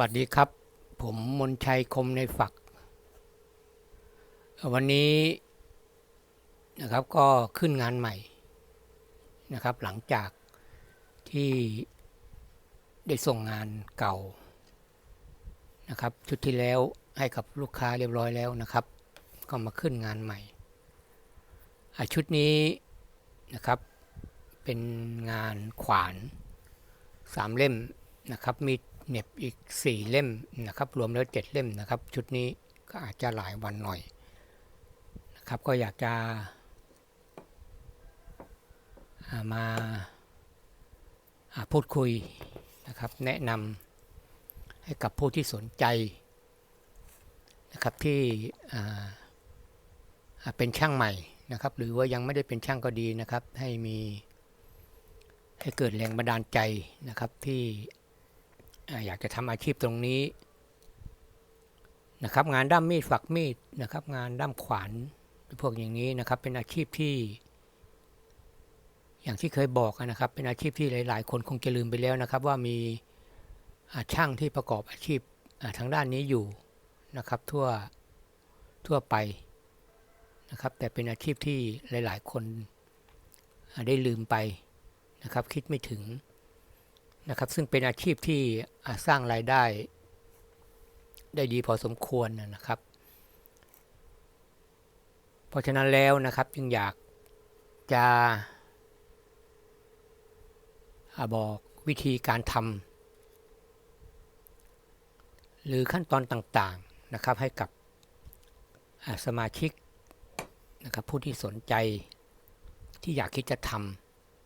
วัสดีครับ ผมมนชัยคมในฝัก วันนี้นะครับก็ขึ้นงานใหม่นะครับ หลังจากที่ได้ส่งงานเก่านะครับชุดที่แล้วให้กับลูกค้าเรียบร้อยแล้วนะครับ ก็มาขึ้นงานใหม่อะชุดนี้นะครับเป็นงานขวานสามเล่มนะครับมี เน็บอีก 4 เล่มนะครับ รวมแล้ว 7 เล่มนะครับ ชุดนี้ก็อาจจะหลายวันหน่อยนะครับ ก็อยากจะามาาพูดคุยนะครับ แนะนำให้กับผู้ที่สนใจนะครับที่เป็นช่างใหม่นะครับ หรือว่ายังไม่ได้เป็นช่างก็ดีนะครับ ให้มีให้เกิดแรงบันดาลใจนะครับที่ อยากจะทำอาชีพตรงนี้นะครับ งานด้ามมีดฝักมีดนะครับ งานด้ามขวานพวกอย่างนี้นะครับ เป็นอาชีพที่ อย่างที่เคยบอกนะครับ เป็นอาชีพที่หลาย ๆ คนคงจะลืมไปแล้วนะครับ ว่ามีช่างที่ประกอบอาชีพทางด้านนี้อยู่นะครับ ทั่วทั่วไปนะครับ แต่เป็นอาชีพที่หลาย ๆ คนได้ลืมไปนะครับ คิดไม่ถึง นะครับ ซึ่งเป็นอาชีพที่สร้างรายได้ ได้ดีพอสมควรนะครับ เพราะฉะนั้นแล้วนะครับจึงอยากจะบอกวิธีการทำหรือขั้นตอนต่างๆนะครับให้กับสมาชิกนะครับผู้ที่สนใจที่อยากคิดจะท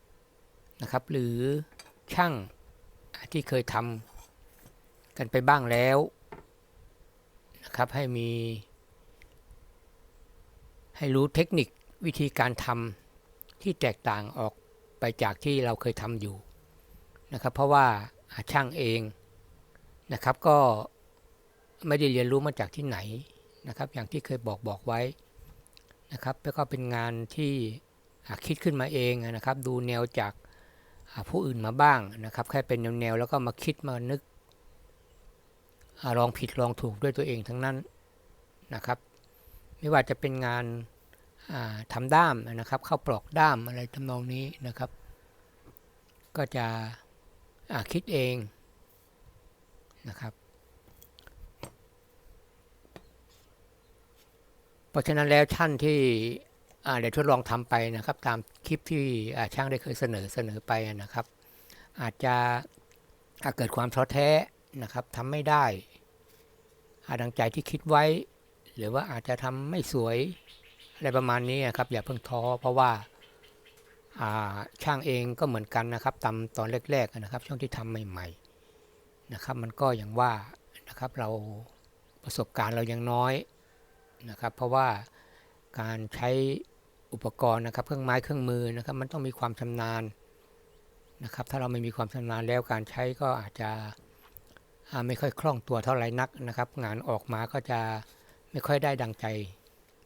ำนะครับ หรือช่าง ที่เคยทำกันไปบ้างแล้วนะครับให้มี ให้รู้เทคนิควิธีการทำที่แตกต่างออกไปจากที่เราเคยทำอยู่นะครับ เพราะว่าช่างเองนะครับก็ไม่ได้เรียนรู้มาจากที่ไหนนะครับ อย่างที่เคยบอกบอกไว้นะครับ แล้วก็เป็นงานที่คิดขึ้นมาเองนะครับ ดูแนวจาก ผู้อื่นมาบ้างนะครับ แค่เป็นแนวๆแล้วก็มาคิดมานึกอลองผิดลองถูกด้วยตัวเองทั้งนั้นนะครับ ไม่ว่าจะเป็นงานทำด้ามนะครับ เข้าปลอกด้ามอะไรทำนองนี้นะครับ ก็จะคิดเองนะครับ เพราะฉะนั้นแล้วท่านที่ เดี๋ยวทดลองทำไปนะครับ ตามคลิปที่ช่างได้เคยเสนอเสนอไปนะครับ อาจจะอาจเกิดความท้อแท้นะครับทำไม่ได้ อาดังใจที่คิดไว้ หรือว่าอาจจะทำไม่สวยอะไรประมาณนี้ครับ อย่าเพิ่งท้อเพราะว่าช่างเองก็เหมือนกันนะครับตาตอนแรกๆนะครับ ช่วงที่ทำใหม่ๆนะครับ มันก็อย่างว่านะครับเราประสบการณ์เรายังน้อยนะครับ เพราะว่าการใช้ อุปกรณ์นะครับ เครื่องไม้เครื่องมือนะครับ มันต้องมีความชำนาญนะครับ ถ้าเราไม่มีความชำนาญแล้วการใช้ก็อาจจะไม่ค่อยคล่องตัวเท่าไรนักนะครับ งานออกมาก็จะไม่ค่อยได้ดังใจ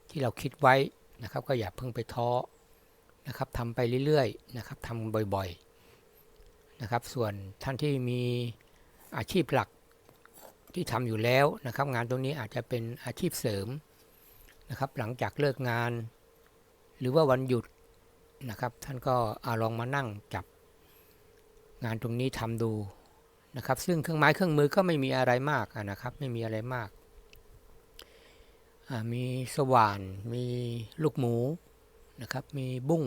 ที่เราคิดไว้นะครับ ก็อย่าเพิ่งไปท้อนะครับทำไปเรื่อยๆนะครับทำบ่อยๆนะครับ ส่วนท่านที่มีอาชีพหลักที่ทำอยู่แล้วนะครับ งานตรงนี้อาจจะเป็นอาชีพเสริมนะครับ หลังจากเลิกงาน หรือว่าวันหยุดนะครับ ท่านก็อาลองมานั่งจับงานตรงนี้ทำดูนะครับ ซึ่งเครื่องไม้เครื่องมือก็ไม่มีอะไรมากนะครับ ไม่มีอะไรมาก มีสว่าน มีลูกหมูนะครับ มีบุ้ง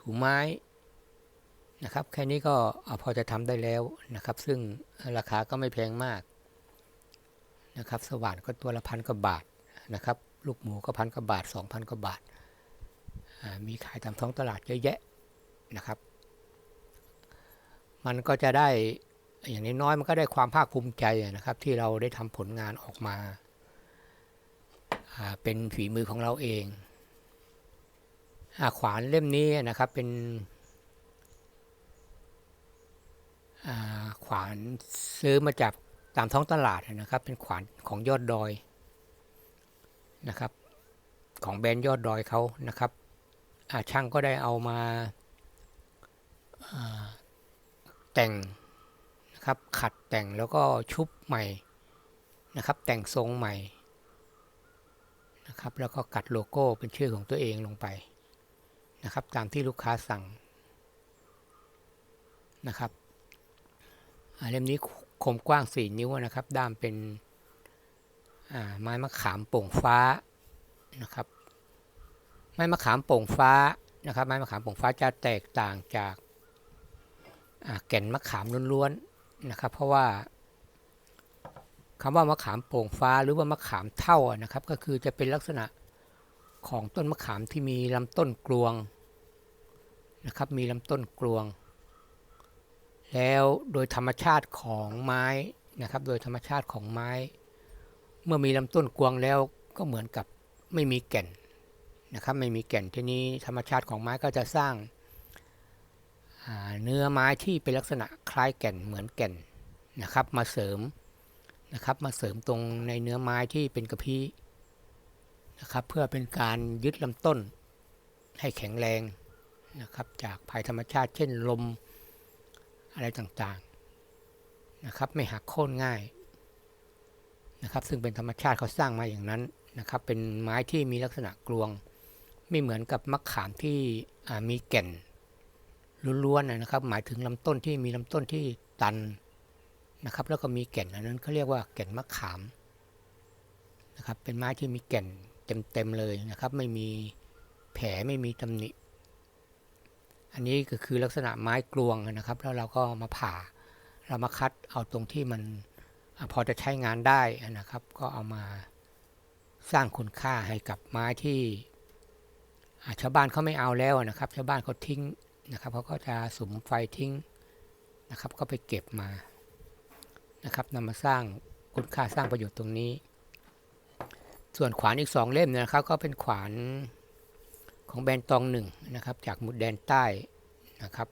ถูไม้นะครับ แค่นี้ก็พอจะทำได้แล้วนะครับ ซึ่งราคาก็ไม่แพงมากนะครับ สว่านก็ตัวละพันกว่าบาทนะครับ ลูกหมูก็พันกว่าบาท2,000กว่าบาท มีขายตามท้องตลาดเยอะแยะนะครับ มันก็จะได้อย่างน้อยมันก็ได้ความภาคภูมิใจนะครับ ที่เราได้ทำผลงานออกมา เป็นฝีมือของเราเองอขวานเล่มนี้นะครับเป็นขวานซื้อมาจากตามท้องตลาดนะครับ เป็นขวานของยอดดอยนะครับ ของแบรนด์ยอดดอยเขานะครับ ช่างก็ได้เอามาแต่งนะครับขัดแต่งแล้วก็ชุบใหม่นะครับ แต่งทรงใหม่นะครับ แล้วก็กัดโลโก้เป็นชื่อของตัวเองลงไปนะครับ ตามที่ลูกค้าสั่งนะครับอ่าเล่มนี้คมกว้าง 4 นิ้วนะครับ ด้ามเป็นไม้มะขามโป่งฟ้านะครับ ม้มะขามโป่งฟ้านะครับ ไม้มะขามโป่งฟ้าจะแตกต่างจากแก่นมะขามล้วนๆนะครับ เพราะว่าคำว่ามะขามโป่งฟ้าหรือว่ามะขามเท่านะครับ ก็คือจะเป็นลักษณะของต้นมะขามที่มีลำต้นกลวงนะครับ มีลำต้นกลวง แล้วโดยธรรมชาติของไม้นะครับ โดยธรรมชาติของไม้ เมื่อมีลำต้นกลวงแล้วก็เหมือนกับไม่มีแก่น นะครับไม่มีแก่นทีนี้ธรรมชาติของไม้ก็จะสร้างาเนื้อไม้ที่เป็นลักษณะคล้ายแก่นเหมือนแก่นนะครับ มาเสริมนะครับมาเสริมตรงในเนื้อไม้ที่เป็นกระพี้นะครับเพื่อเป็นการยึดลำต้นให้แข็งแรงนะครับจากภัยธรรมชาติเช่นลมอะไรต่างๆนะครับไม่หักโค่นง่ายนะครับซึ่งเป็นธรรมชาติเขาสร้างมาอย่างนั้นนะครับเป็นไม้ที่มีลักษณะกลวง ไม่เหมือนกับมะขามที่มีแก่นล้วนๆนะครับ หมายถึงลำต้นที่มีลำต้นที่ตันนะครับ แล้วก็มีแก่นอันนั้นเขาเรียกว่าแก่นมะขามนะครับ เป็นไม้ที่มีแก่นเต็มๆเลยนะครับ ไม่มีแผลไม่มีตำหนิ อันนี้ก็คือลักษณะไม้กลวงนะครับ แล้วเราก็มาผ่า เรามาคัดเอาตรงที่มันอพอจะใช้งานได้นะครับ ก็เอามาสร้างคุณค่าให้กับไม้ที่ ชาวบ้านเขาไม่เอาแล้วนะครับ ชาวบ้านเขาทิ้งนะครับเขาก็จะสุมไฟทิ้งนะครับ ก็ไปเก็บมานะครับนำมาสร้างคุณค่าสร้างประโยชน์ตรงนี้ ส่วนขวานอีกสองเล่มนะครับ ก็เป็นขวานของแบรนด์ตองหนึ่งนะครับ จากมุดแดนใต้นะครับ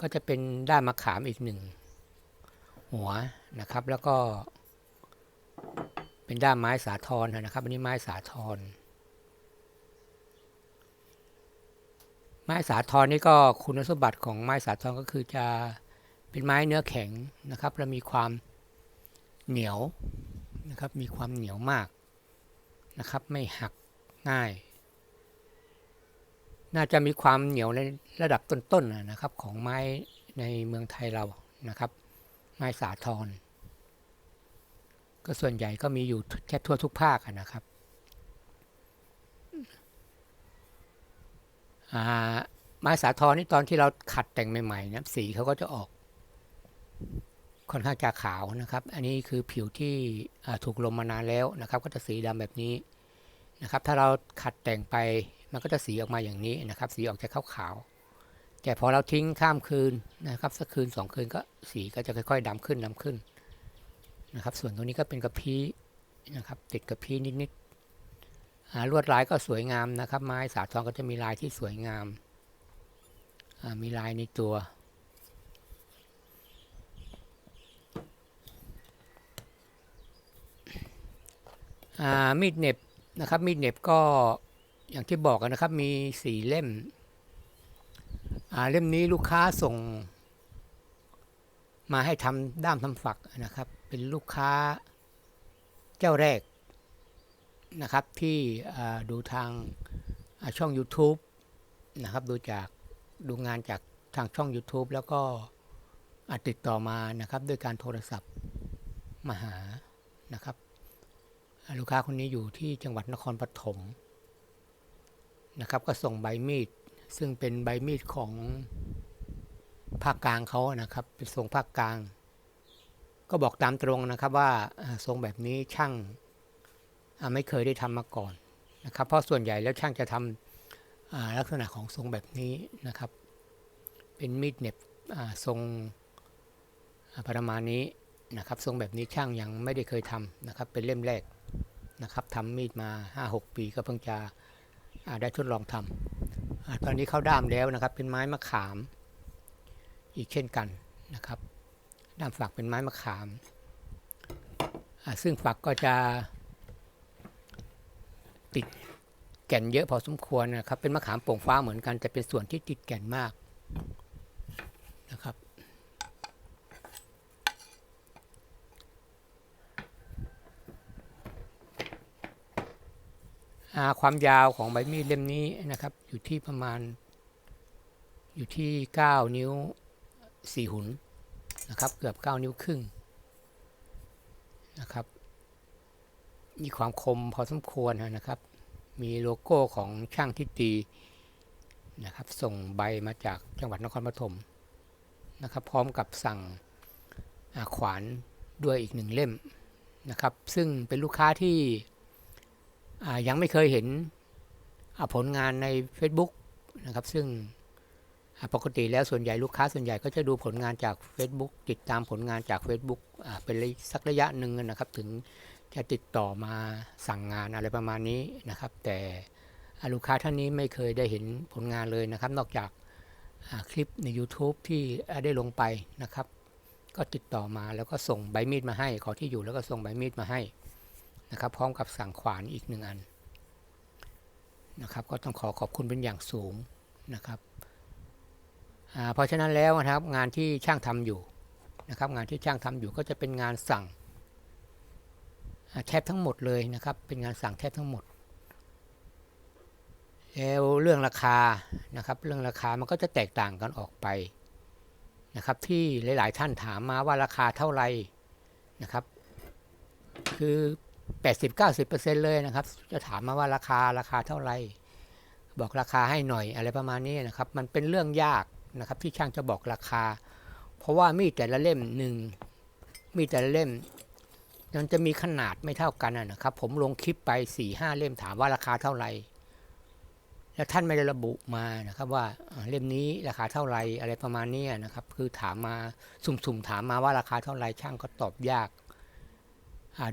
ก็จะเป็นด้ามมะขามอีกหนึ่งหัวนะครับ แล้วก็เป็นด้ามไม้สาทรนะครับอันนี้ไม้สาทร ไม้สาทรนี่ก็คุณสมบัติของไม้สาทรก็คือจะเป็นไม้เนื้อแข็งนะครับ และมีความเหนียวนะครับ มีความเหนียวมากนะครับ ไม่หักง่าย น่าจะมีความเหนียวในระดับต้นๆนะนะครับ ของไม้ในเมืองไทยเรานะครับ ไม้สาทรก็ส่วนใหญ่ก็มีอยู่แค่ทั่วทุกภาคนะครับอ่า ไม้สาทรนี่ตอนที่เราขัดแต่งใหม่ๆนะสีเขาก็จะออกค่อนข้างจะขาวนะครับ อันนี้คือผิวที่ถูกลมมานานแล้วนะครับ ก็จะสีดำแบบนี้นะครับ ถ้าเราขัดแต่งไปมันก็จะสีออกมาอย่างนี้นะครับ สีออกจะขาวๆแต่พอเราทิ้งข้ามคืนนะครับสักคืนสองคืนก็สีก็จะค่อยๆดำขึ้นดำขึ้นนะครับ ส่วนตรงนี้ก็เป็นกระพี้นะครับ ติดกระพี้นิดๆ ลวดลายก็สวยงามนะครับ ไม้สาทองก็จะมีลายที่สวยงาม มีลายในตัว มีดเน็บนะครับมีดเน็บก็อย่างที่บอกกันนะครับมีสี่เล่มเล่มนี้ลูกค้าส่ง มาให้ทำด้ามทำฝักนะครับ เป็นลูกค้าเจ้าแรก นะครับที่ดูทางช่อง YouTube นะครับดูจากดูงานจากทางช่อง YouTube แล้วก็ติดต่อมานะครับด้วยการโทรศัพท์มาหานะครับ ลูกค้าคนนี้อยู่ที่จังหวัดนครปฐมนะครับก็ส่งใบมีด ซึ่งเป็นใบมีดของภาคกลางเขานะครับเป็นทรงภาคกลาง ก็บอกตามตรงนะครับว่าอ่าทรงแบบนี้ช่าง ไม่เคยได้ทำมาก่อนนะครับ เพราะส่วนใหญ่แล้วช่างจะทำอ่าลักษณะของทรงแบบนี้นะครับ เป็นมีดเน็บทรงประมาณนี้นะครับทรงแบบนี้ช่างยังไม่ได้เคยทำนะครับ เป็นเล่มแรกนะครับทำมีดมา 5-6 ปีก็เพิ่งจะได้ทดลองทำอาตอนนี้เข้าด้ามแล้วนะครับ เป็นไม้มะขาม อีกเช่นกันนะครับ ด้ามฝักเป็นไม้มะขาม ซึ่งฝักก็จะ ติดแก่นเยอะพอสมควรนะครับ เป็นมะขามโป่งฟ้าเหมือนกันแต่เป็นส่วนที่ติดแก่นมากนะครับ ความยาวของใบมีดเล่มนี้นะครับ อยู่ที่ประมาณ อยู่ที่ 9 นิ้ว 4 หุนนะครับ เกือบ 9 นิ้วครึ่งนะครับ มีความคมพอสมควรนะครับ มีโลโก้ของช่างที่ตีนะครับ ส่งใบมาจากจังหวัดนครปฐมนะครับ พร้อมกับสั่งขวานด้วยอีกหนึ่งเล่มนะครับ ซึ่งเป็นลูกค้าที่ยังไม่เคยเห็นผลงานใน Facebook นะครับ ซึ่งปกติแล้วส่วนใหญ่ลูกค้าส่วนใหญ่ก็จะดูผลงานจาก Facebook ติดตามผลงานจาก Facebook เป็นสักระยะหนึ่งนะครับ ถึง จะติดต่อมาสั่งงานอะไรประมาณนี้นะครับ แต่ลูกค้าท่านนี้ไม่เคยได้เห็นผลงานเลยนะครับ นอกจากคลิปใน YouTube ที่ได้ลงไปนะครับ ก็ติดต่อมาแล้วก็ส่งใบมีดมาให้ ขอที่อยู่แล้วก็ส่งใบมีดมาให้นะครับ พร้อมกับสั่งขวานอีกหนึ่งอันนะครับ ก็ต้องขอขอบคุณเป็นอย่างสูงนะครับอ่าเพราะฉะนั้นแล้วนะครับงานที่ช่างทำอยู่นะครับ งานที่ช่างทำอยู่ก็จะเป็นงานสั่ง แทบทั้งหมดเลยนะครับ เป็นงานสั่งแทบทั้งหมดแล้วเรื่องราคานะครับ เรื่องราคามันก็จะแตกต่างกันออกไปนะครับ ที่หลาย ๆ ท่านถามมาว่าราคาเท่าไหร่นะครับ คือ 80-90%เลยนะครับ จะถามมาว่าราคาราคาเท่าไหร่บอกราคาให้หน่อยอะไรประมาณนี้นะครับ มันเป็นเรื่องยากนะครับ ที่ช่างจะบอกราคา เพราะว่ามีดแต่ละเล่มหนึ่งมีดแต่ละเล่ม มันจะมีขนาดไม่เท่ากันนะครับ ผมลงคลิปไป4-5หเล่มถามว่าราคาเท่าไหร่แล้วท่านไม่ได้ระบุมานะครับว่าเล่มนี้ราคาเท่าไหร่อะไรประมาณนี้นะครับ คือถามมาสุ่มๆถามมาว่าราคาเท่าไหร่ช่างก็ตอบยาก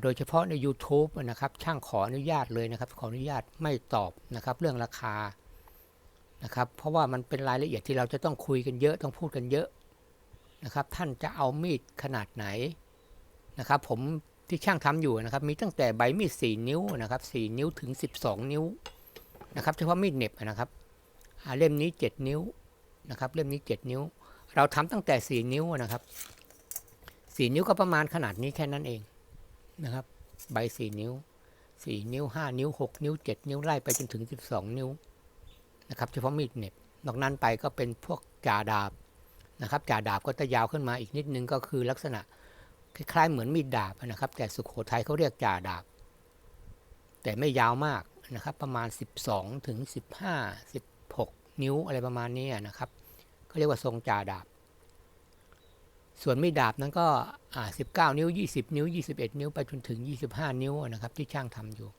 โดยเฉพาะใน YouTube นะครับ ช่างขออนุญาตเลยนะครับ ขออนุญาตไม่ตอบนะครับ เรื่องราคานะครับ เพราะว่ามันเป็นรายละเอียดที่เราจะต้องคุยกันเยอะต้องพูดกันเยอะนะครับ ท่านจะเอามีดขนาดไหนนะครับ ผม ที่ช่างทำอยู่นะครับ มีตั้งแต่ใบมีด4นิ้วนะครับ4นิ้วถึง 12 นิ้วนะครับเฉพาะมีดเน็บนะครับเล่มนี้ 7 นิ้วนะครับ เล่มนี้ 7 นิ้ว เราทำตั้งแต่ 4 นิ้วนะครับ 4 นิ้วก็ประมาณขนาดนี้แค่นั้นเองนะครับ ใบ 4 นิ้ว 4 นิ้ว 5 นิ้ว 6 นิ้ว 7 นิ้วไล่ไปจนถึง 12 นิ้วนะครับเฉพาะมีดเน็บนอกนั้นไปก็เป็นพวกจ่าดาบนะครับจ่าดาบก็จะยาวขึ้นมาอีกนิดนึงก็คือลักษณะ คล้ายๆเหมือนมีดดาบนะครับ แต่สุขโขทัยเขาเรียกจ่าดาบ แต่ไม่ยาวมากนะครับ ประมาณ 12 ถึง 15 16 นิ้วอะไรประมาณนี้นะครับเขาเรียกว่าทรงจ่าดาบ ส่วนมีดดาบนั้นก็19 นิ้ว 20 นิ้ว 21 นิ้วไปจนถึง 25 นิ้วนะครับ ที่ช่างทำอยู่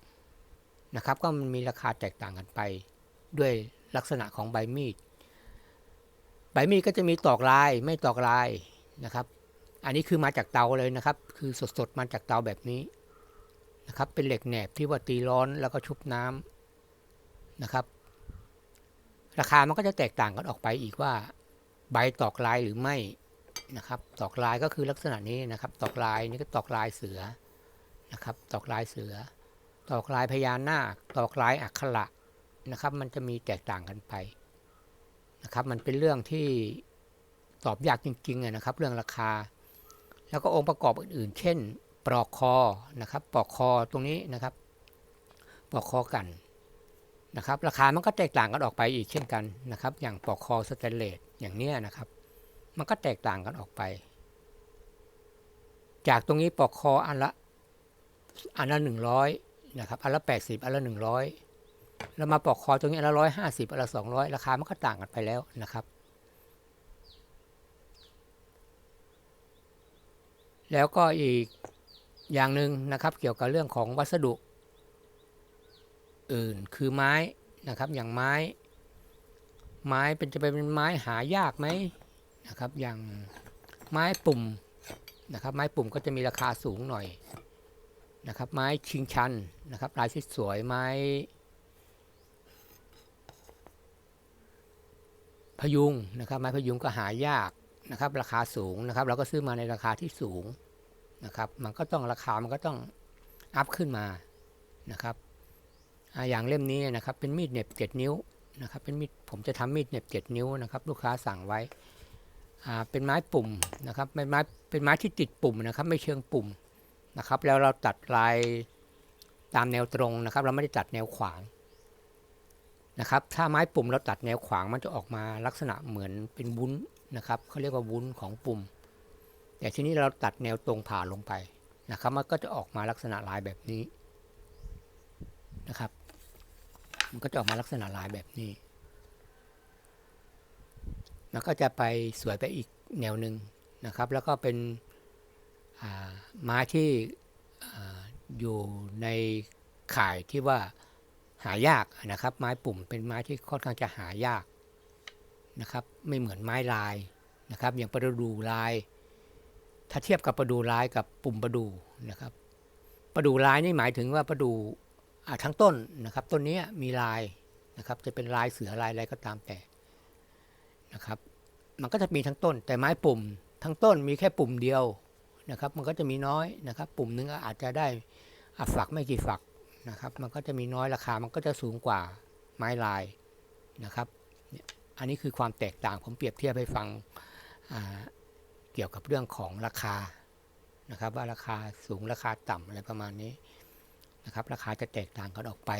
นะครับ ก็มันมีราคาแตกต่างกันไปด้วยลักษณะของใบมีด ใบมีดก็จะมีตอกลายไม่ตอกลายนะครับ อันนี้คือมาจากเตาเลยนะครับ คือสดๆมาจากเตาแบบนี้นะครับ เป็นเหล็กแหนบที่ว่าตีร้อนแล้วก็ชุบน้ำนะครับ ราคามันก็จะแตกต่างกันออกไปอีกว่า ใบตอกลายหรือไม่นะครับ ตอกลายก็คือลักษณะนี้นะครับ ตอกลายนี่ก็ตอกลายเสือนะครับ ตอกลายเสือ ตอกลายพญานาค ตอกลายอักขระนะครับ มันจะมีแตกต่างกันไปนะครับ มันเป็นเรื่องที่ตอบยากจริงๆนะครับ เรื่องราคา แล้วก็องค์ประกอบอื่นๆ เช่น ปลอกคอนะครับ ปลอกคอตรงนี้นะครับ ปลอกคอกันนะครับ ราคามันก็แตกต่างกันออกไปอีกเช่นกันนะครับ อย่างปลอกคอสแตนเลสอย่างเนี้ยนะครับ มันก็แตกต่างกันออกไป จากตรงนี้ปลอกคออันละอันละหนึ่งร้อยนะครับ อันละแปดสิบอันละหนึ่งร้อยแล้วมาปลอกคอตรงนี้อันละร้อยห้าสิบอันละสองร้อยราคามันก็ต่างกันไปแล้วนะครับ แล้วก็อีกอย่างหนึ่งนะครับ เกี่ยวกับเรื่องของวัสดุ อื่นคือไม้นะครับ อย่างไม้ ไม้เป็นจะเป็นไม้หายากไหมนะครับ อย่างไม้ปุ่มนะครับ ไม้ปุ่มก็จะมีราคาสูงหน่อยนะครับ ไม้ชิงชันนะครับลายสวยไม้พยุงนะครับ ไม้พยุงก็หายาก นะครับ ราคาสูงนะครับ เราก็ซื้อมาในราคาที่สูงนะครับ มันก็ต้องราคามันก็ต้องอัพขึ้นมานะครับอย่างเล่มนี้นะครับ เป็นมีดเน็บ7นิ้วนะครับ เป็นมีดผมจะทำมีดเน็บ7นิ้วนะครับ ลูกค้าสั่งไว้เป็นไม้ปุ่มนะครับเป็นไม้เป็นไม้ที่ติดปุ่มนะครับ ไม่เชิงปุ่มนะครับ แล้วเราตัดลายตามแนวตรงนะครับ เราไม่ได้ตัดแนวขวางนะครับ ถ้าไม้ปุ่มเราตัดแนวขวางมันจะออกมาลักษณะเหมือนเป็นวุ้น นะครับเขาเรียกว่าวุ้นของปุ่ม แต่ทีนี้เราตัดแนวตรงผ่าลงไปนะครับ มันก็จะออกมาลักษณะลายแบบนี้นะครับ มันก็จะออกมาลักษณะลายแบบนี้ มันก็จะไปสวยไปอีกแนวหนึ่งนะครับ แล้วก็เป็นอ่าไม้ที่ออยู่ในข่ายที่ว่าหายากนะครับ ไม้ปุ่มเป็นไม้ที่ค่อนข้างจะหายาก นะครับไม่เหมือนไม้ลายนะครับอย่างประดูลาย ถ้าเทียบกับประดูลายกับปุ่มประดูนะครับประดูลายนี่หมายถึงว่าประดูทั้งต้นนะครับต้นนี้มีลายนะครับจะเป็นลายเสือลายอะไรก็ตามแต่นะครับมันก็จะมีทั้งต้น แต่ไม้ปุ่มทั้งต้นมีแค่ปุ่มเดียวนะครับ มันก็จะมีน้อยนะครับ ปุ่มหนึงอาจจะได้อฝักไม่กี่ฝักนะครับ มันก็จะมีน้อยราคามันก็จะสูงกว่าไม้ลายนะครับเนี่ย อันนี้คือความแตกต่างผมเปรียบเทียบให้ฟังเกี่ยวกับเรื่องของราคานะครับ ว่าราคาสูงราคาต่ำอะไรประมาณนี้นะครับ ราคาจะแตกต่างกันออกไป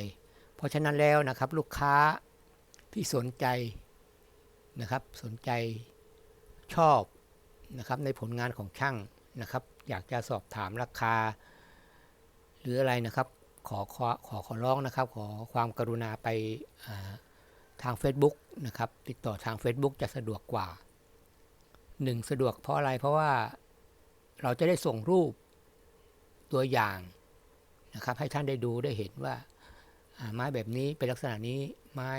เพราะฉะนั้นแล้วนะครับลูกค้าที่สนใจนะครับสนใจชอบนะครับในผลงานของช่างนะครับ อยากจะสอบถามราคา หรืออะไรนะครับ ขอขอขอขอร้องนะครับ ขอความกรุณาไปอ่า ทาง Facebook นะครับ ติดต่อทาง Facebook จะสะดวกกว่าหนึ่งสะดวกเพราะอะไรเพราะว่าเราจะได้ส่งรูปตัวอย่างนะครับ ให้ท่านได้ดูได้เห็นว่าไม้แบบนี้เป็นลักษณะนี้ไม้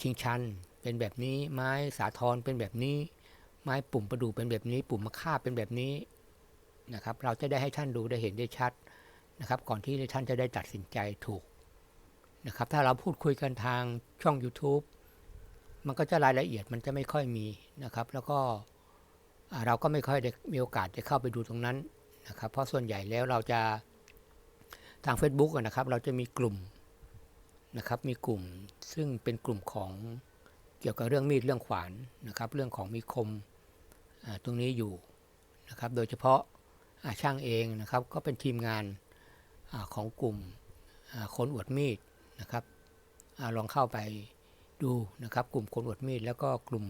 ชิงชันเป็นแบบนี้ไม้สาทรเป็นแบบนี้ ไม้ปุ่มประดู่เป็นแบบนี้ ปุ่มมะค่าเป็นแบบนี้นะครับ เราจะได้ให้ท่านดูได้เห็นได้ชัดนะครับ ก่อนที่ท่านจะได้ตัดสินใจถูก นะครับ ถ้าเราพูดคุยกันทางช่อง YouTube มันก็จะรายละเอียดมันจะไม่ค่อยมีนะครับ แล้วก็เราก็ไม่ค่อยได้มีโอกาสจะเข้าไปดูตรงนั้นนะครับ เพราะส่วนใหญ่แล้วเราจะทาง Facebook นะครับ เราจะมีกลุ่มนะครับ มีกลุ่มซึ่งเป็นกลุ่มของเกี่ยวกับเรื่องมีดเรื่องขวานนะครับ เรื่องของมีคมตรงนี้อยู่นะครับ โดยเฉพาะช่างเองนะครับ ก็เป็นทีมงานอของกลุ่มคนอวดมีด นะครับอลองเข้าไปดูนะครับ กลุ่มคนอวดมีดแล้วก็กลุ่ม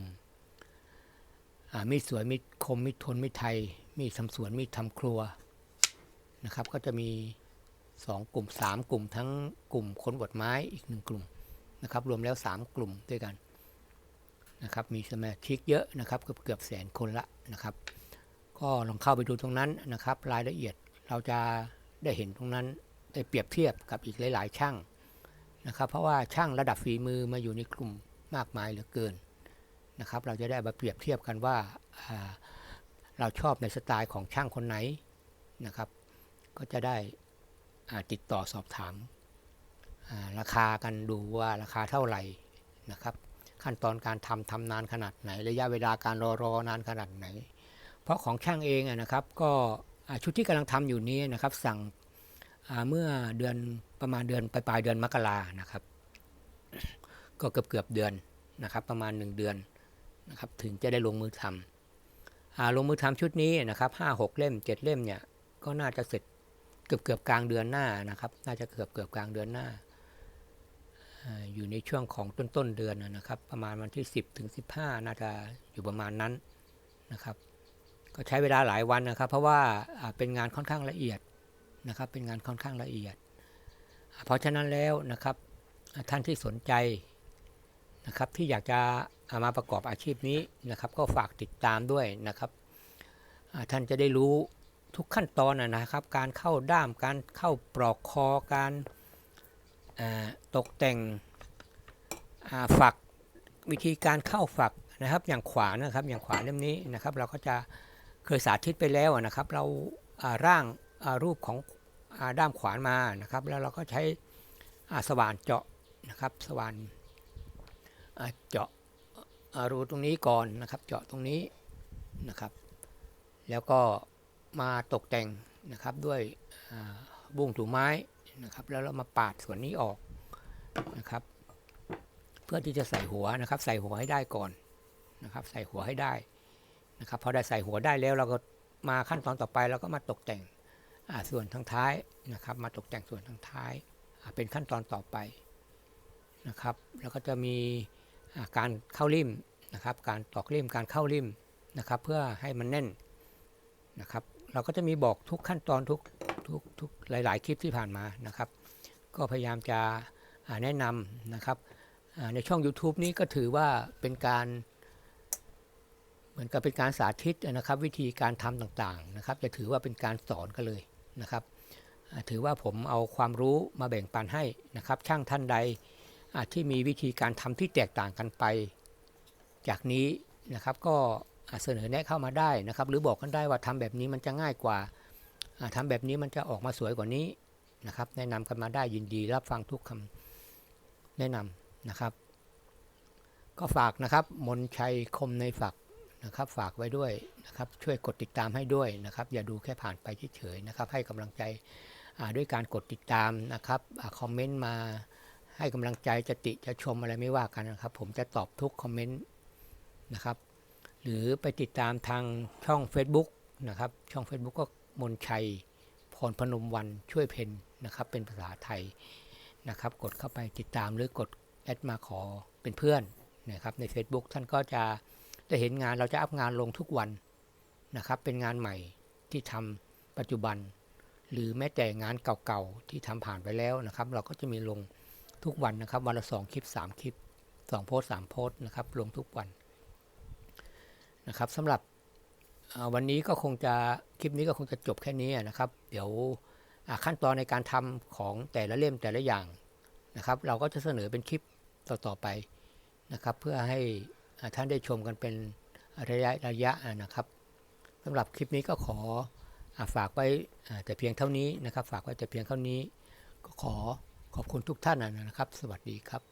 มีดสวยมีดคมมีดทนมีดไทย มีดทำสวนมีดทำครัวนะครับ ก็จะมีสองกลุ่มสามกลุ่มทั้งกลุ่มคนอวดไม้อีกหนึ่งกลุ่มนะครับ รวมแล้วสามกลุ่มด้วยกันนะครับ มีสมาชิกเยอะนะครับเกือบเกือบแสนคนละนะครับ ก็ลองเข้าไปดูตรงนั้นนะครับ รายละเอียดเราจะได้เห็นตรงนั้นได้เปรียบเทียบกับอีกหลาย ๆ ช่าง นะครับ เพราะว่าช่างระดับฝีมือมาอยู่ในกลุ่มมากมายเหลือเกินนะครับ เราจะได้มาเปรียบเทียบกันว่าอ่าเราชอบในสไตล์ของช่างคนไหนนะครับ ก็จะได้ติดต่อสอบถามาราคากันดูว่าราคาเท่าไหร่นะครับ ขั้นตอนการทำทำนานขนาดไหน ระยะเวลาการรอรอนานขนาดไหน เพราะของช่างเองนะครับ ก็ชุดที่กำลังทำอยู่นี้นะครับ สั่งเมื่อเดือน ประมาณเดือนปลายปลายเดือนมกรานะครับ ก็เกือบเกือบเดือนนะครับ ประมาณ 1 เดือนนะครับ ถึงจะได้ลงมือทำลงมือทำชุดนี้นะครับห้าหกเล่มเจ็ดเล่มเนี่ยก็น่าจะเสร็จเกือบเกือบกลางเดือนหน้านะครับ น่าจะเกือบเกือบกลางเดือนหน้าอยู่ในช่วงของต้นต้นเดือนนะครับ ประมาณวันที่ 10ถึง15 น่าจะอยู่ประมาณนั้นนะครับ ก็ใช้เวลาหลายวันนะครับ เพราะว่าเป็นงานค่อนข้างละเอียดนะครับ เป็นงานค่อนข้างละเอียด เพราะฉะนั้นแล้วนะครับท่านที่สนใจนะครับที่อยากจะเอามาประกอบอาชีพนี้นะครับ ก็ฝากติดตามด้วยนะครับท่านจะได้รู้ทุกขั้นตอนนะครับ การเข้าด้ามการเข้าปลอกคอการตกแต่งอ่าฝักวิธีการเข้าฝักนะครับอย่างขวานนะครับอย่างขวานเล่มนี้นะครับ เราก็จะเคยสาธิตไปแล้วนะครับ เราร่างรูปของ ด้ามขวานมานะครับ แล้วเราก็ใช้สว่านเจาะนะครับสว่านเจาะรูตรงนี้ก่อนนะครับ เจาะตรงนี้นะครับ แล้วก็มาตกแต่งนะครับด้วยบุ้งถูไม้นะครับ แล้วเรามาปาดส่วนนี้ออกนะครับ เพื่อที่จะใส่หัวนะครับ ใส่หัวให้ได้ก่อนนะครับ ใส่หัวให้ได้นะครับพอได้ใส่หัวได้แล้วเราก็มาขั้นตอนต่อไปเราก็มาตกแต่ง ส่วนทางท้ายนะครับ มาตกแต่งส่วนทางท้ายเป็นขั้นตอนต่อไปนะครับ แล้วก็จะมีการเข้าริมนะครับ การตอกริมการเข้าริมนะครับ เพื่อให้มันแน่นนะครับ เราก็จะมีบอกทุกขั้นตอนทุกทุกทุกหลาย ๆ คลิปที่ผ่านมานะครับ ก็พยายามจะแนะนำนะครับในช่อง YouTube นี้ก็ถือว่าเป็นการเหมือนกับเป็นการสาธิตนะครับ วิธีการทำต่าง ๆ นะครับ จะถือว่าเป็นการสอนกันเลย นะครับถือว่าผมเอาความรู้มาแบ่งปันให้นะครับ ช่างท่านใดที่มีวิธีการทำที่แตกต่างกันไป จากนี้นะครับก็เสนอแนะเข้ามาได้นะครับ หรือบอกกันได้ว่าทำแบบนี้มันจะง่ายกว่าอ่าทำแบบนี้มันจะออกมาสวยกว่านี้นะครับ แนะนำกันมาได้ยินดีรับฟังทุกคำแนะนำนะครับ ก็ฝากนะครับ มนชัยคมในฝัก นะครับฝากไว้ด้วยนะครับช่วยกดติดตามให้ด้วยนะครับ อย่าดูแค่ผ่านไปเฉยๆนะครับ ให้กำลังใจด้วยการกดติดตามนะครับอคอมเมนต์มาให้กำลังใจจะติจะชมอะไรไม่ว่ากันนะครับ ผมจะตอบทุกคอมเมนต์นะครับ หรือไปติดตามทางช่อง Facebook นะครับ ช่อง Facebook ก็มนชัยพรพนมวันช่วยเพนนะครับ เป็นภาษาไทยนะครับ กดเข้าไปติดตามหรือกดแอดมาขอเป็นเพื่อนนะครับใน Facebook ท่านก็จะ จะเห็นงานเราจะอัพงานลงทุกวันนะครับ เป็นงานใหม่ที่ทำปัจจุบัน หรือแม้แต่งานเก่าๆที่ทำผ่านไปแล้วนะครับ เราก็จะมีลงทุกวันนะครับ วันละสองคลิปสามคลิปสองโพสต์สามโพสต์นะครับ ลงทุกวันนะครับสำหรับวันนี้ก็คงจะคลิปนี้ก็คงจะจบแค่นี้นะครับ เดี๋ยวขั้นตอนในการทำของแต่ละเล่มแต่ละอย่างนะครับ เราก็จะเสนอเป็นคลิปต่อๆไปนะครับ เพื่อให้ ท่านได้ชมกันเป็นระยะระยะนะครับสำหรับคลิปนี้ก็ขออาฝากไว้แต่เพียงเท่านี้นะครับ ฝากไว้แต่เพียงเท่านี้ก็ขอขอบคุณทุกท่านนะครับ สวัสดีครับ